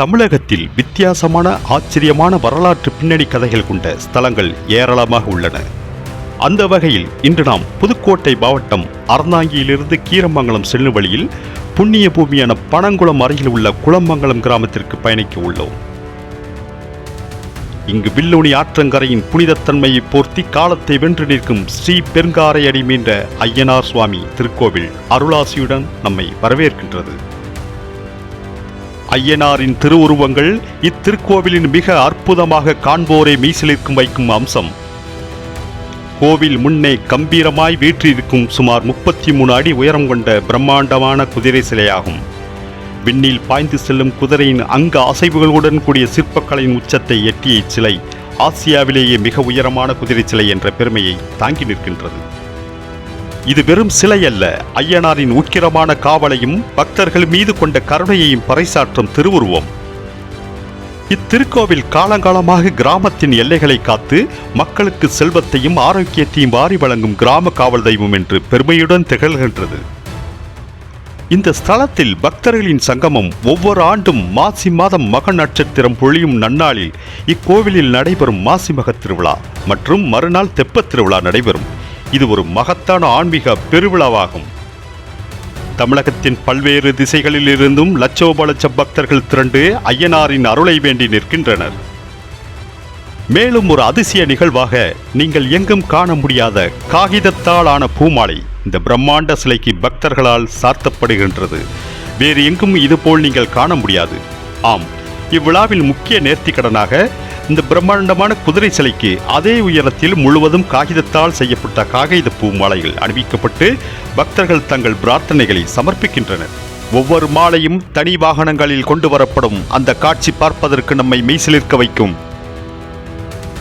தமிழகத்தில் வித்தியாசமான ஆச்சரியமான வரலாற்று பின்னணி கதைகள் கொண்ட ஸ்தலங்கள் ஏராளமாக உள்ளன. அந்த வகையில் இன்று நாம் புதுக்கோட்டை மாவட்டம் அறந்தாங்கியிலிருந்து கீரமங்கலம் செல்லும் வழியில் புண்ணிய பூமியான பனங்குளம் அருகில் உள்ள குளமங்கலம் கிராமத்திற்கு பயணிக்க உள்ளோம். இங்கு வில்லுணி ஆற்றங்கரையின் புனிதத்தன்மையை போர்த்தி காலத்தை வென்று நிற்கும் ஸ்ரீ பெருங்காரையடி மீண்ட ஐயனார் சுவாமி திருக்கோவில் அருளாசியுடன் நம்மை வரவேற்கின்றது. ஐயனாரின் திருவுருவங்கள் இத்திருக்கோவிலின் மிக அற்புதமாக காண்போரை மீசிலிருக்கும் வைக்கும் அம்சம். கோவில் முன்னே கம்பீரமாய் வீற்றிருக்கும் சுமார் முப்பத்தி மூணு அடி உயரம் கொண்ட பிரம்மாண்டமான குதிரை சிலையாகும். விண்ணில் பாய்ந்து செல்லும் குதிரையின் அங்க அசைவுகளுடன் கூடிய சிற்பக்கலையின் உச்சத்தை எட்டிய இச்சிலை ஆசியாவிலேயே மிக உயரமான குதிரை சிலை என்ற பெருமையை தாங்கி நிற்கின்றது. இது வெறும் சிலை அல்ல ஐயனாரின் உக்கிரமான காவலையும் பக்தர்கள் மீது கொண்ட கருணையையும் பறைசாற்றும் திருவுருவம். இத்திருக்கோவில் காலங்காலமாக கிராமத்தின் எல்லைகளை காத்து மக்களுக்கு செல்வத்தையும் ஆரோக்கியத்தையும் வாரி வழங்கும் கிராம காவல் தெய்வம் என்று பெருமையுடன் திகழ்கின்றது. இந்த ஸ்தலத்தில் பக்தர்களின் சங்கமம் ஒவ்வொரு ஆண்டும் மாசி மாதம் மக நட்சத்திரம் பொழியும் நன்னாளில் இக்கோவிலில் நடைபெறும் மாசி மக திருவிழா மற்றும் மறுநாள் தெப்பத் திருவிழா நடைபெறும். இது ஒரு மகத்தான ஆன்மீக பெருவிழாவாகும். தமிழகத்தின் பல்வேறு திசைகளில் இருந்தும் லட்சோப லட்ச பக்தர்கள் திரண்டு ஐயனாரின் அருளை வேண்டி நிற்கின்றனர். மேலும் ஒரு அதிசய நிகழ்வாக நீங்கள் எங்கும் காண முடியாத காகிதத்தால் ஆன பூமாலை இந்த பிரம்மாண்ட சிலைக்கு பக்தர்களால் சார்த்தப்படுகின்றது. வேறு எங்கும் இதுபோல் நீங்கள் காண முடியாது. ஆம் இவ்விழாவில் முக்கிய நேர்த்திக்கடனாக இந்த பிரம்மாண்டமான குதிரை சிலைக்கு அதே உயரத்தில் முழுவதும் காகிதத்தால் செய்யப்பட்ட காகித பூ மாலைகள் அணிவிக்கப்பட்டு பக்தர்கள் தங்கள் பிரார்த்தனைகளை சமர்ப்பிக்கின்றனர். ஒவ்வொரு மாலையும் தனி வாகனங்களில் கொண்டு வரப்படும் அந்த காட்சி பார்ப்பதற்கு நம்மை மெய்சிலிருக்க வைக்கும்.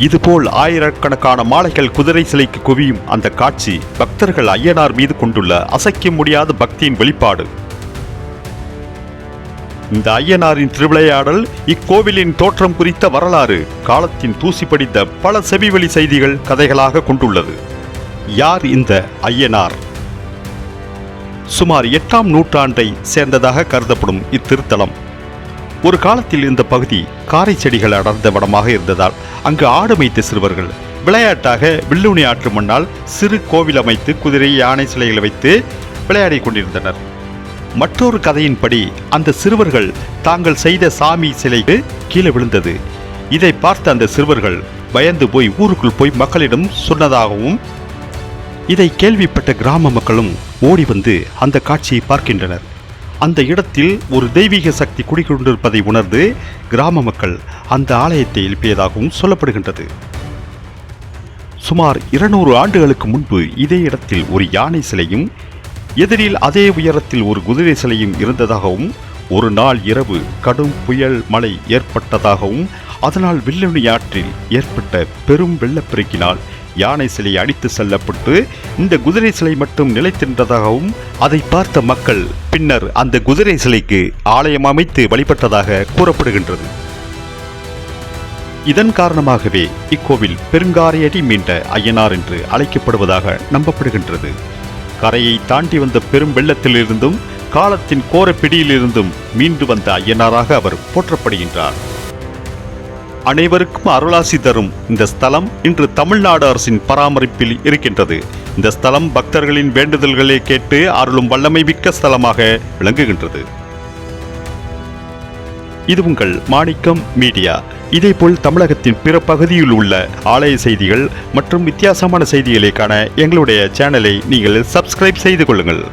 இதுபோல் ஆயிரக்கணக்கான மாலைகள் குதிரை சிலைக்கு குவியும் அந்த காட்சி பக்தர்கள் ஐயனார் மீது கொண்டுள்ள அசைக்க முடியாத பக்தியின் வெளிப்பாடு. இந்த ஐயனாரின் திருவிளையாடல் இக்கோவிலின் தோற்றம் குறித்த வரலாறு காலத்தின் தூசி படித்த பல செவிவழி செய்திகள் கதைகளாக கொண்டுள்ளது. யார் இந்த ஐயனார்? சுமார் எட்டாம் நூற்றாண்டை சேர்ந்ததாக கருதப்படும் இத்திருத்தலம். ஒரு காலத்தில் இந்த பகுதி காரை செடிகள் அடர்ந்த வடமாக இருந்ததால் அங்கு ஆடு மேய்த்த சிறுவர்கள் விளையாட்டாக வில்லுணி ஆற்று மண்ணால் சிறு கோவில் அமைத்து குதிரை யானை சிலைகளை வைத்து விளையாடிக் கொண்டிருந்தனர். மற்றொரு கதையின்படி அந்த சிறுவர்கள் தாங்கள் செய்த சாமி சிலைக்கு கீழே விழுந்தது. இதை பார்த்த அந்த சிறுவர்கள் பயந்து போய் ஊருக்குள் போய் மக்களிடம் சொன்னதாகவும் இதை கேள்விப்பட்ட கிராம மக்களும் ஓடி வந்து அந்த காட்சியை பார்க்கின்றனர். அந்த இடத்தில் ஒரு தெய்வீக சக்தி குடிகொண்டிருப்பதை உணர்ந்து கிராம மக்கள் அந்த ஆலயத்தை எழுப்பியதாகவும் சொல்லப்படுகின்றது. சுமார் இருநூறு ஆண்டுகளுக்கு முன்பு இதே இடத்தில் ஒரு யானை சிலையும் எதிரில் அதே உயரத்தில் ஒரு குதிரை சிலையும் இருந்ததாகவும் ஒரு நாள் இரவு கடும் புயல் மழை ஏற்பட்டதாகவும் அதனால் வில்லுணி ஆற்றில் ஏற்பட்ட பெரும் வெள்ளப்பெருக்கினால் யானை சிலை அடித்து செல்லப்பட்டு இந்த குதிரை சிலை மட்டும் நிலைத்திருந்ததாகவும் அதை பார்த்த மக்கள் பின்னர் அந்த குதிரை சிலைக்கு ஆலயம் அமைத்து வழிபட்டதாக கூறப்படுகின்றது. இதன் காரணமாகவே இக்கோவில் பெருங்காரையடி மீண்ட ஐயனார் என்று அழைக்கப்படுவதாக நம்பப்படுகின்றது. கரையை தாண்டி வந்த பெரும் வெள்ளத்திலிருந்தும் காலத்தின் கோர பிடியிலிருந்தும் மீண்டு வந்த ஐயனாராக அவர் போற்றப்படுகின்றார். அனைவருக்கும் அருளாசி தரும் இந்த ஸ்தலம் இன்று தமிழ்நாடு அரசின் பராமரிப்பில் இருக்கின்றது. இந்த ஸ்தலம் பக்தர்களின் வேண்டுதல்களை கேட்டு அருளும் வல்லமை மிக்க ஸ்தலமாக விளங்குகின்றது. இது உங்கள் மாணிக்கம் மீடியா. இதேபோல் தமிழகத்தின் பிற பகுதியில் உள்ள ஆலய செய்திகள் மற்றும் வித்தியாசமான செய்திகளை காண எங்களுடைய சேனலை நீங்கள் சப்ஸ்கிரைப் செய்து கொள்ளுங்கள்.